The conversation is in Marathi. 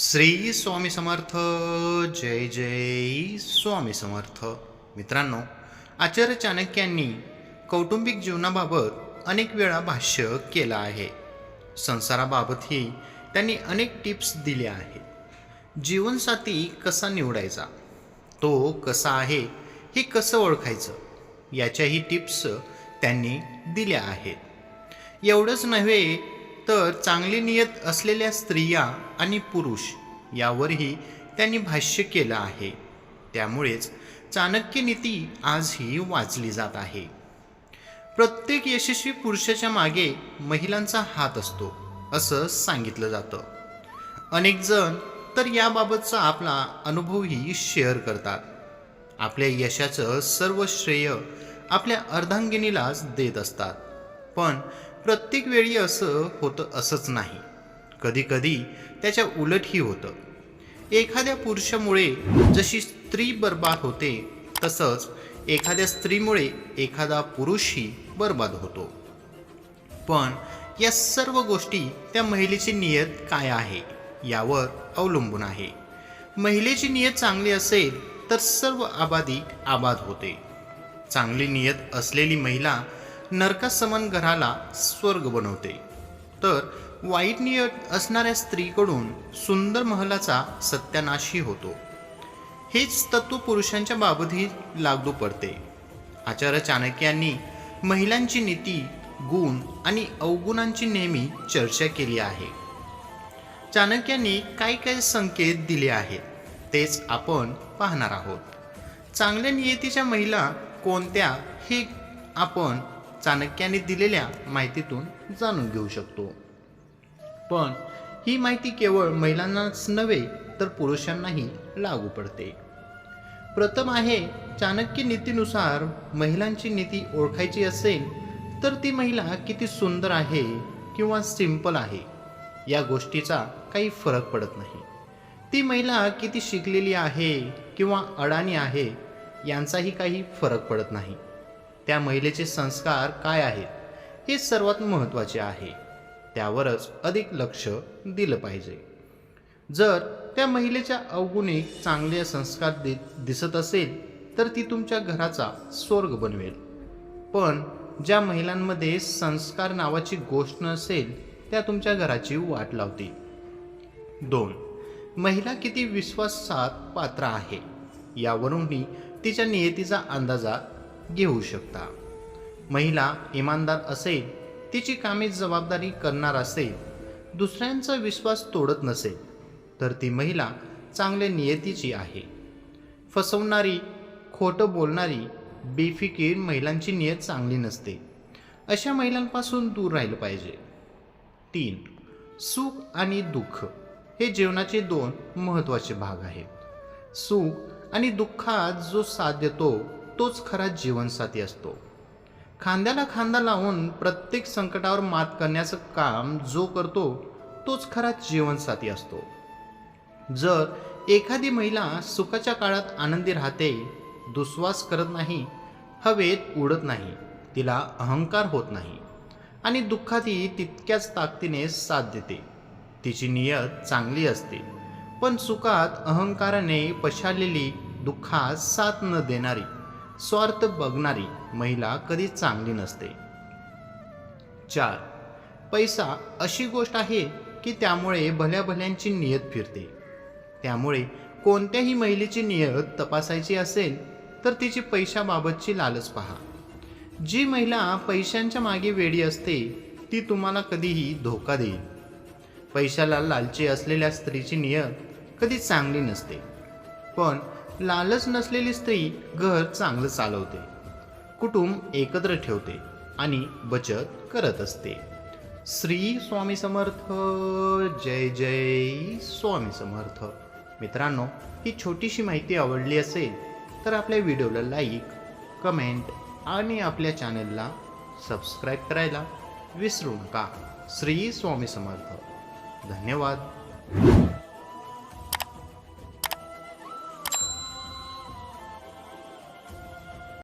श्री स्वामी समर्थ जय जय स्वामी समर्थ. मित्रांनो आचार्य चाणक्यांनी कौटुंबिक जीवनाबाबत अनेक वेळा भाष्य केलं आहे. संसाराबाबतही त्यांनी अनेक टिप्स दिल्या आहेत. जीवनसाथी कसा निवडायचा? तो कसा आहे? हे कसं ओळखायचं? याच्याही टिप्स त्यांनी दिल्या आहेत. एवढंच नव्हे तर चांगली नियत असलेल्या स्त्रिया आणि पुरुष यावरही त्यांनी भाष्य केलं आहे. त्यामुळेच चाणक्य नीती आजही वाचली जात आहे. प्रत्येक यशस्वी पुरुषाच्या मागे महिलांचा हात असतो असं सांगितलं जातं. अनेक जण तर याबाबतचा आपला अनुभवही शेअर करतात. आपल्या यशाचं सर्व श्रेय आपल्या अर्धांगिनीलाच देत असतात. पण प्रत्येक वेळी असं होतं असंच नाही. कधीकधी त्याच्या उलटही होतं. एखाद्या पुरुषामुळे जशी स्त्री बर्बाद होते तसंच एखाद्या स्त्रीमुळे एखादा पुरुषही बर्बाद होतो. पण या सर्व गोष्टी त्या महिलेची नियत काय आहे यावर अवलंबून आहे. महिलेची नियत चांगली असेल तर सर्व आबादी आबाद होते. चांगली नियत असलेली महिला नरकासमान घराला स्वर्ग बनवते. तर वाईट नियत असणाऱ्या स्त्रीकडून सुंदर महलाचा सत्यानाशही होतो. हेच तत्व पुरुषांच्या बाबतही लागू पडते. आचार्य चाणक्यांनी महिलांची नीती गुण आणि अवगुणांची नेहमी चर्चा केली आहे. चाणक्यांनी काय काय संकेत दिले आहेत तेच आपण पाहणार आहोत. चांगल्या नियतीच्या महिला कोणत्या हे आपण चाणक्याने दिलेल्या माहितीतून जाणून घेऊ शकतो. पण ही माहिती केवळ महिलांनाच नव्हे तर पुरुषांनाही लागू पडते. प्रथम आहे चाणक्य नीतीनुसार महिलांची नीती ओळखायची असेल तर ती महिला किती सुंदर आहे किंवा सिंपल आहे या गोष्टीचा काही फरक पडत नाही. ती महिला किती शिकलेली आहे किंवा अडाणी आहे यांचाही काही फरक पडत नाही. त्या महिलेचे संस्कार काय आहेत हे सर्वात महत्त्वाचे आहे. त्यावरच अधिक लक्ष दिलं पाहिजे. जर त्या महिलेच्या अवगुणिक चांगले संस्कार दि दिसत असेल तर ती तुमच्या घराचा स्वर्ग बनवेल. पण ज्या महिलांमध्ये संस्कार नावाची गोष्ट नसेल त्या तुमच्या घराची वाट लावतील दोन महिला किती विश्वासात पात्र आहे? यावरूनही तिच्या नियतीचा अंदाजा घेऊ शकता. महिला इमानदार असेल तिची कामे जबाबदारी करणार असेल दुसऱ्यांचा विश्वास तोडत नसेल तर ती महिला चांगल्या नियतीची आहे. फसवणारी खोटं बोलणारी बेफिकीर महिलांची नियत चांगली नसते. अशा महिलांपासून दूर राहिलं पाहिजे. तीन सुख आणि दुःख हे जीवनाचे दोन महत्त्वाचे भाग आहेत. सुख आणि दुःखात जो साथ देतो तोच खरा जीवनसाथी असतो. खांद्याला खांदा लावून प्रत्येक संकटावर मात करण्याचं काम जो करतो तोच खरा जीवनसाथी असतो. जर एखादी महिला सुखाच्या काळात आनंदी राहते दुस्वास करत नाही हवेत उडत नाही तिला अहंकार होत नाही आणि दुःखातही तितक्याच ताकदीने साथ देते. तिची नियत चांगली असते पण सुखात अहंकाराने पछाडलेली दुःखात साथ न देणारी. स्वार्थ बघणारी महिला कधी चांगली नसते. चार पैसा अशी गोष्ट आहे की त्यामुळे भल्या भल्यांची नियत फिरते. त्यामुळे कोणत्याही महिलेची नियत तपासायची असेल तर तिची पैशाबाबतची लालच पहा. जी महिला पैशांच्या मागे वेडी असते ती तुम्हाला कधीही धोका देईल. पैशाला लालची असलेल्या स्त्रीची नियत कधी चांगली नसते. पण लालच नसलेली स्त्री घर चांगलं चालवते. कुटुंब एकत्र ठेवते आणि बचत करत असते. श्री स्वामी समर्थ जय जय स्वामी समर्थ. मित्रांनो ही छोटीशी माहिती आवडली असेल तर आपल्या व्हिडिओला लाईक कमेंट आणि आपल्या चॅनलला सबस्क्राईब करायला विसरू नका. श्री स्वामी समर्थ. धन्यवाद.